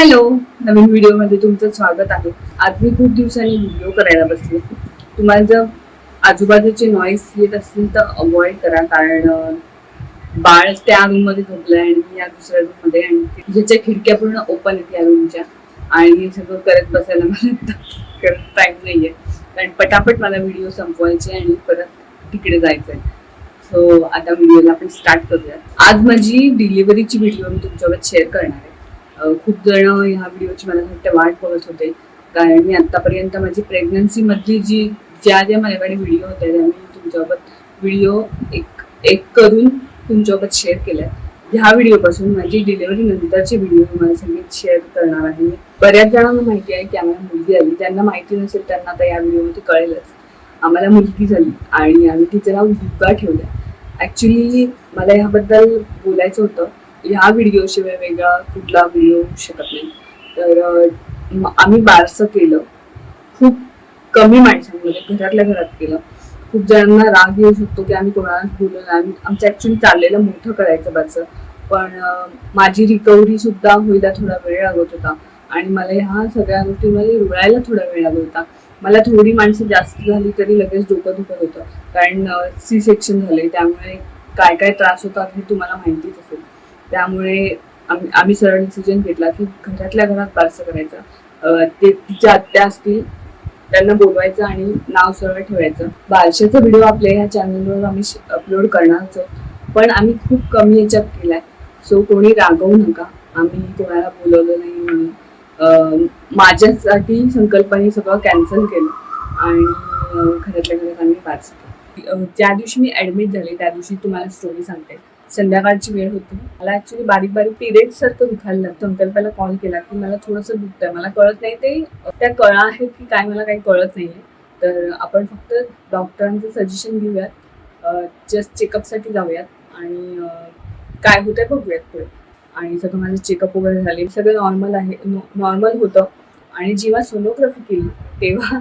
Hello नवीन व्हिडिओमध्ये तुमचं स्वागत आहे. आज मी खूप दिवसांनी व्हिडिओ करायला बसले. तुम्हाला जर आजूबाजूचे नॉईस येत असतील तर अवॉइड करा कारण बाळ त्या रूममध्ये झोपलंय आणि या दुसऱ्या रूममध्ये आणि ज्याच्या खिडक्या पूर्ण ओपन आहेत या रूमच्या आणि हे सगळं करत बसायला मला करत टाईम नाहीये. कारण पटापट मला व्हिडिओ संपवायचे आणि परत तिकडे जायचंय. सो आता व्हिडिओला आपण स्टार्ट करूया आज माझी डिलिव्हरीची व्हिडिओ मी तुमच्यावर शेअर करणार आहे. खूप जण ह्या व्हिडिओची मला वाटतं वाट बघत होते. कारण मी आतापर्यंत माझी प्रेग्नन्सी मधली जी ज्या ज्या माझ्याकडे व्हिडिओ होत्या त्या मी तुमच्यासोबत व्हिडिओ एक एक करून तुमच्यासोबत शेअर केल्या. ह्या व्हिडिओपासून माझी डिलिव्हरी नंतरचे व्हिडिओ तुम्हाला सगळे शेअर करणार आहे. मी बऱ्याच जणांना माहिती आहे की आम्हाला मुलगी आली. त्यांना माहिती नसेल त्यांना आता या व्हिडिओमध्ये कळेलच. आम्हाला मुलगी झाली आणि आम्ही तिचं नाव युगा ठेवलं. ऍक्च्युली मला ह्याबद्दल बोलायचं होतं. ह्या व्हिडिओशिवाय वेगळा कुठला व्हिडिओ होऊ शकत नाही. तर आम्ही बारसं केलं. खूप कमी माणसांमध्ये घरातल्या घरात केलं. खूप जणांना राग येऊ शकतो की आम्ही कोणाला बोललो नाही. आम्ही आमचं ऍक्च्युली चाललेलं मोठं करायचं बारसं. पण माझी रिकव्हरी सुद्धा व्हायला थोडा वेळ लागत होता. आणि मला ह्या सगळ्या गोष्टीमध्ये रुळायला थोडा वेळ लागत होता. मला थोडी माणसं जास्त झाली तरी लगेच डोकं दुखत होतं. कारण सी सेक्शन झाले त्यामुळे काय काय त्रास होतात हे तुम्हाला माहितीच असेल. त्यामुळे आम्ही आम्ही सरळ डिसिजन घेतला की घरातल्या घरात बारसं करायचं. ते तिच्या आत्या असतील त्यांना बोलवायचं आणि नाव सरळ ठेवायचं. बारशाचा व्हिडिओ आपल्या ह्या चॅनलवर आम्ही अपलोड करणारच पण आम्ही खूप कमी याच्यात केलाय. सो कोणी रागवू नका. आम्ही कोणाला बोलवलं नाही म्हणून. माझ्यासाठी संकल्पने सगळं कॅन्सल केलं. आणि घरातल्या घरात आम्ही बारसं ज्या दिवशी मी ऍडमिट झाले त्या दिवशी तुम्हाला स्टोरी सांगते. संध्याकाळची वेळ होती. मला ऍक्च्युली बारीक बारीक पिरियड सारखं दुखायला लागतं. संकल्पाला कॉल केला की मला थोडंसं दुखतंय. मला कळत नाही ते त्या कळा आहेत की काय मला काही कळत नाही तर आपण फक्त डॉक्टरांचं सजेशन घेऊयात. जस्ट चेकअपसाठी जाऊयात आणि काय काय होतंय बघूयात पुढे. आणि सगळं माझं चेकअप वगैरे झाले सगळं नॉर्मल आहे नॉर्मल होतं. आणि जेव्हा सोनोग्राफी केली तेव्हा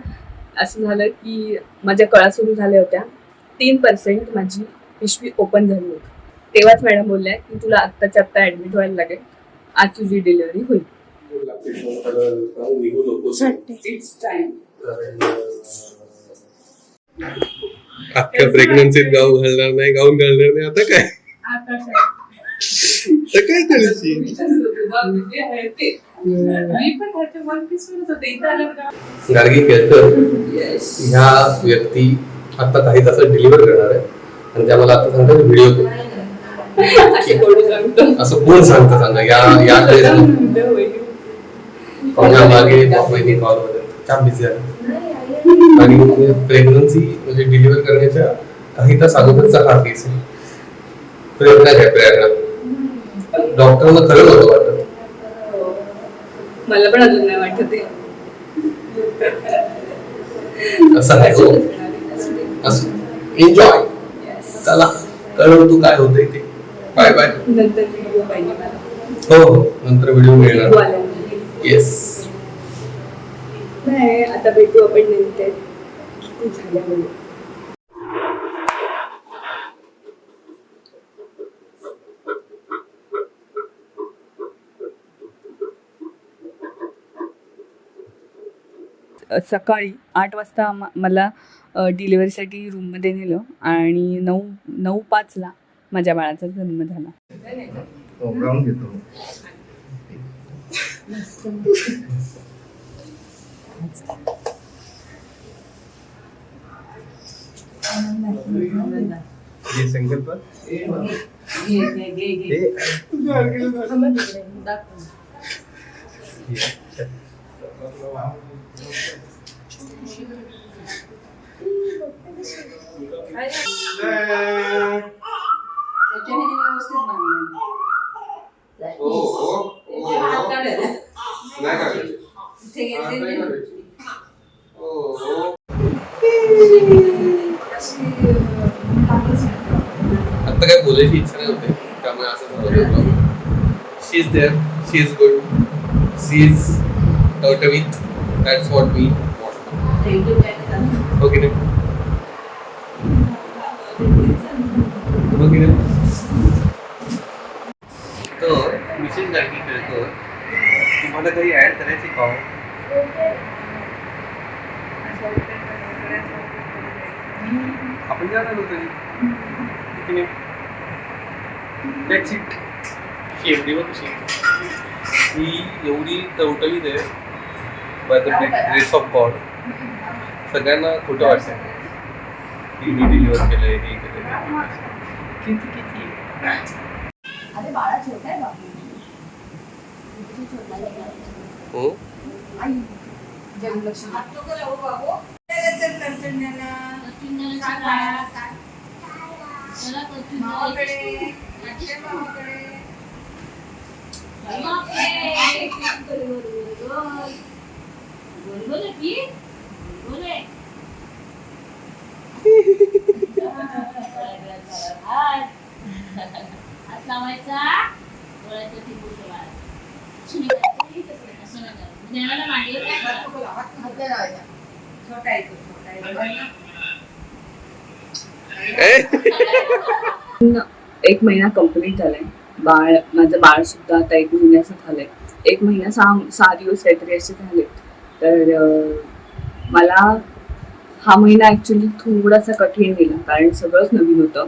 असं झालं की माझ्या कळा सुरू झाल्या होत्या. तीन पर्सेंट माझी पिशवी ओपन झाली होती. तेव्हाच मॅडम बोलल्या की तुला आत्ताच्या आत्ता ऍडमिट व्हायला लागेल. आज तुझी डिलिव्हरी होईल. अख्ख्या प्रेग्नन्सीत गाऊन घालणार नाही गाऊन घालणार नाही. आता काय? तर काय? करायची गाडगी केळकर ह्या व्यक्ती आता काही तासात डिलिव्हर करणार आहे. आणि त्या मला आता सांगतात व्हिडिओ असे कोणी सांगतो कोण सांगा. या या माझ्या मागे महिने कॉल काम बिझी आहे. आणि प्रेग्नन्सी म्हणजे डिलिव्हर करण्याच्या काही तास अगोदरचा हा केस आहे. प्रयत्न घ्या प्रयत्न डॉक्टरांना खरं नव्हतं वाटत. मला पण अजून नाही वाटत. असं आहे हो. असं एन्जॉय चला कळव तू काय होतंय ते. Bye bye. नंतर व्हिडिओ पाहिजे मला. हो हो. नंतर व्हिडिओ मिळणार. येस नाही आता भेटू आपण नंतर. किती झाल्यामुळे सकाळी आठ वाजता मला डिलिव्हरीसाठी रूममध्ये नेलं आणि नऊ नऊ पाचला माझ्या बाळाचा जन्म झाला. राहून घेतो ये संकल्प आता काय बोलायची इच्छा नाही होते. त्यामुळे असं झालं she is there she is good she is टवटवीत दॅट्स वॉट मी वॉट ओके ओके तुम्हाला काही ऍड करायची का? आपण जाणार होतो it. शेवटी बघ ही एवढी टवटवीत आहे. By the grace of God सगळ्यांना खोटं वाटतं की मी डिलिव्हर केलंय हे केलंय. किती किती अरे बाळा छोटा आहे बाबू किती छोटा आहे. हो. की. जन्मलक्ष्मी हात लावायचा डोळ्याचं टिपून ठेवायचं. शिंगाचं इथं असं नाही करायचं. देवाला मांडीवर काय करायचं? हात नाही लावायचा. छोटा आहे तो, छोटा आहे. एक महिना कंप्लीट झालाय. बाळ माझं बाळ सुद्धा आता एक महिन्याचं झालंय. एक महिना सहा सहा दिवस काहीतरी असे झाले. तर मला हा महिना ऍक्च्युली थोडासा कठीण गेला कारण सगळंच नवीन होतं.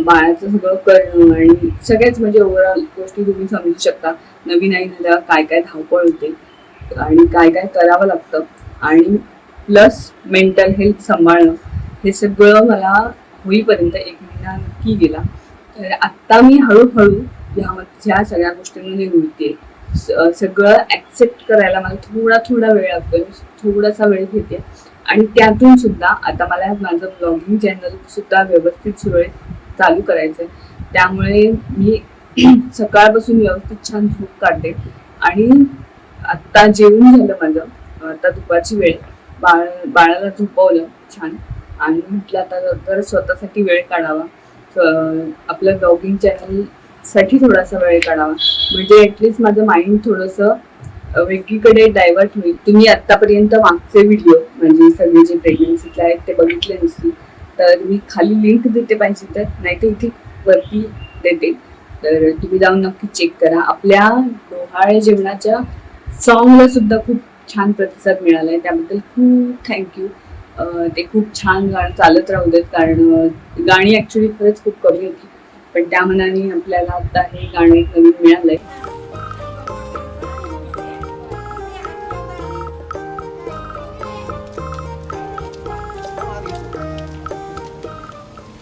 बाळाचं सगळं करणं आणि सगळ्याच म्हणजे ओव्हरऑल गोष्टी तुम्ही समजू शकता. नवीन आईला झाल्यावर काय काय धावपळ होते आणि काय काय करावं लागतं. आणि प्लस मेंटल हेल्थ सांभाळणं हे सगळं मला होईपर्यंत एक महिना नक्की गेला. तर आत्ता मी हळूहळू ह्या ह्या सगळ्या गोष्टींमध्ये मिळते सगळं ॲक्सेप्ट करायला मला थोडा थोडा वेळ लागतो. थोडासा वेळ घेते. आणि त्यातून सुद्धा आता मला माझं ब्लॉगिंग चॅनल सुद्धा व्यवस्थित सुरळीत चालू करायचं आहे त्यामुळे मी सकाळपासून व्यवस्थित छान झोप काढते. आणि आत्ता जेवण झालं माझं. आता दुपारची वेळ. बाळ बाळाला झोपवलं छान. आणि म्हटलं आता तर स्वतःसाठी वेळ काढावा. आपलं ब्लॉगिंग चॅनलसाठी थोडासा वेळ काढावा. म्हणजे ऍटलिस्ट माझं माइंड थोडंसं वेगळीकडे डायव्हर्ट होईल. तुम्ही आतापर्यंत मागचे व्हिडिओ म्हणजे सगळे जे प्रेग्नन्सीचे आहेत ते बघितले नसतील तर मी खाली लिंक देते पाहिजे तर नाही तर इथे वरती देते. तर तुम्ही जाऊन नक्की चेक करा. आपल्या डोहाळे जेवणाच्या सॉंगला सुद्धा खूप छान प्रतिसाद मिळाला आहे त्याबद्दल खूप थँक्यू ते खूप छान गाणं चालत राहू देत कारण गाणी ॲक्च्युली खरंच खूप कमी होती. पण त्या मनाने आपल्याला आता हे गाणं एक नवीन मिळालंय.